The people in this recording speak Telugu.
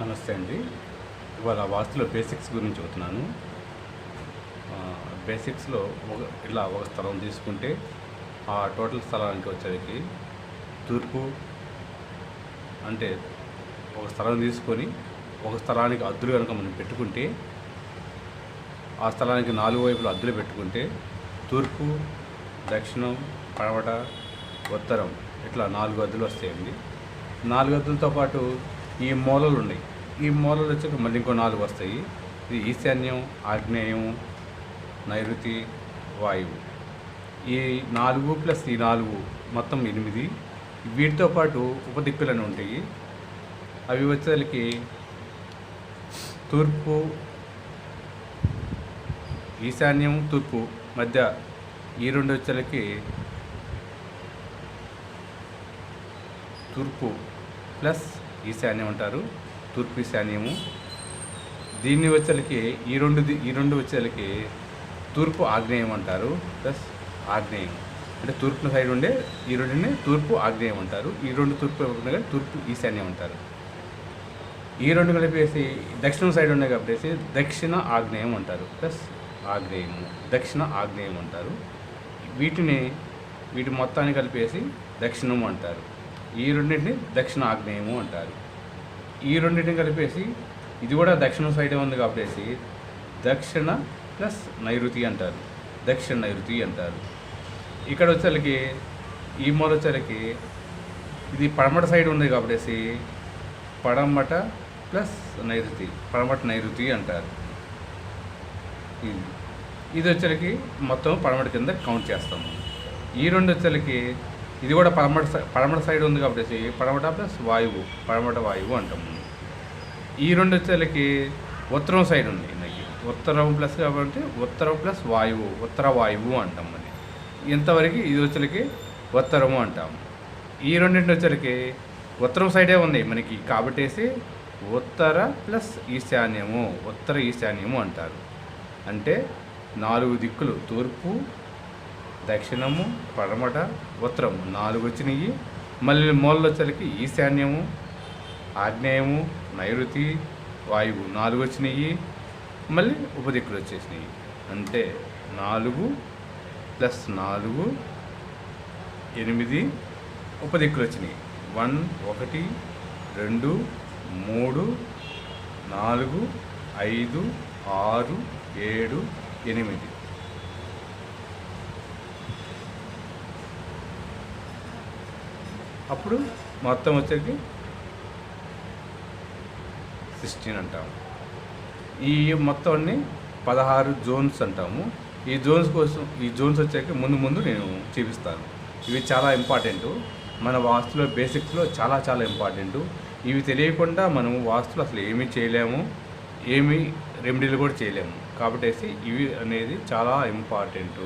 నమస్తే అండి. ఇవాళ వాస్తులో బేసిక్స్ గురించి చెబుతున్నాను. బేసిక్స్లో ఒక ఇలా ఒక స్థలం తీసుకుంటే ఆ టోటల్ స్థలానికి వచ్చేసరికి తూర్పు అంటే ఒక స్థలం తీసుకొని ఒక స్థలానికి అద్దులు కనుక మనం పెట్టుకుంటే ఆ స్థలానికి నాలుగు వైపులు అద్దులు పెట్టుకుంటే తూర్పు దక్షిణం పడమట ఉత్తరం ఇట్లా నాలుగు అద్దులు వస్తాయండి. నాలుగు అద్దులతో పాటు ఈ మూలలు ఉన్నాయి. ఈ మూలలు వచ్చాక మళ్ళీ ఇంకో నాలుగు వస్తాయి. ఇది ఈశాన్యం ఆగ్నేయం నైరుతి వాయువు. ఈ నాలుగు ప్లస్ ఈ నాలుగు మొత్తం ఎనిమిది. వీటితో పాటు ఉపదిక్కులని ఉంటాయి. అవి వచ్చేసరికి తూర్పు ఈశాన్యం తూర్పు మధ్య ఈ రెండు వచ్చేలకి తూర్పు ప్లస్ ఈశాన్యం అంటారు తూర్పు ఈశాన్యము. దీన్ని వచ్చేలకి ఈ రెండు ఈ రెండు వచ్చేలకి తూర్పు ఆగ్నేయం అంటారు ప్లస్ ఆగ్నేయం. అంటే తూర్పు సైడ్ ఉండే ఈ రెండుని తూర్పు ఆగ్నేయం అంటారు ఈ రెండు తూర్పు ఉండగా తూర్పు ఈశాన్యం అంటారు. ఈ రెండు కలిపేసి దక్షిణం సైడ్ ఉన్నాయి కాబట్టి దక్షిణ ఆగ్నేయం అంటారు ప్లస్ ఆగ్నేయము. దక్షిణ ఆగ్నేయం అంటారు. వీటిని వీటి మొత్తాన్ని కలిపేసి దక్షిణము అంటారు. ఈ రెండింటిని దక్షిణ ఆగ్నేయము అంటారు. ఈ రెండింటిని కలిపేసి ఇది కూడా దక్షిణ సైడే ఉంది కాబట్టి దక్షిణ ప్లస్ నైరుతి అంటారు. దక్షిణ నైరుతి అంటారు. ఇక్కడ వచ్చేసరికి ఈ మూల వచ్చేసరికి ఇది పడమట సైడ్ ఉంది కాబట్టి పడమట ప్లస్ నైరుతి పడమట నైరుతి అంటారు. ఇది ఇది వచ్చేసరికి మొత్తం పడమట కింద కౌంట్ చేస్తాము. ఈ రెండు వచ్చేసరికి ఇది కూడా పడమట సై- పడమట సైడ్ ఉంది కాబట్టి పడమట ప్లస్ వాయువు పడమట వాయువు అంటాము. ఈ రెండు వచ్చేలకి ఉత్తరం సైడ్ ఉంది నాకు ఉత్తరం ప్లస్ కాబట్టి ఉత్తరం ప్లస్ వాయువు ఉత్తర వాయువు అంటాం మరి. ఇంతవరకు ఇది వచ్చేసరికి ఉత్తరము అంటాము. ఈ రెండింటి వచ్చేలకి ఉత్తరం సైడే ఉంది మనకి కాబట్టేసి ఉత్తర ప్లస్ ఈశాన్యము ఉత్తర ఈశాన్యము అంటారు. అంటే నాలుగు దిక్కులు తూర్పు దక్షిణము పడమట ఉత్తరము. నాలుగు వచ్చినాయి మళ్ళీ మూలలో ఈశాన్యము ఆగ్నేయము నైరుతి వాయువు. నాలుగు వచ్చినాయి మళ్ళీ ఉపదిక్కులు వచ్చేసినాయి అంటే నాలుగు ప్లస్ నాలుగు ఎనిమిది ఉపదిక్కులు వచ్చినాయి వన్ ఒకటి రెండు మూడు నాలుగు ఐదు ఆరు ఏడు ఎనిమిది. అప్పుడు మొత్తం వచ్చేకి సిక్స్టీన్ అంటాము. ఈ మొత్తాన్ని పదహారు జోన్స్ అంటాము. ఈ జోన్స్ కోసం ఈ జోన్స్ వచ్చాక ముందు ముందు నేను చూపిస్తాను. ఇవి చాలా ఇంపార్టెంట్ మన వాస్తులో బేసిక్స్లో చాలా చాలా ఇంపార్టెంట్ ఇవి తెలియకుండా మనం వాస్తులు అసలు ఏమీ చేయలేము. ఏమీ రెమెడీలు కూడా చేయలేము. కాబట్టి ఇవి అనేది చాలా ఇంపార్టెంట్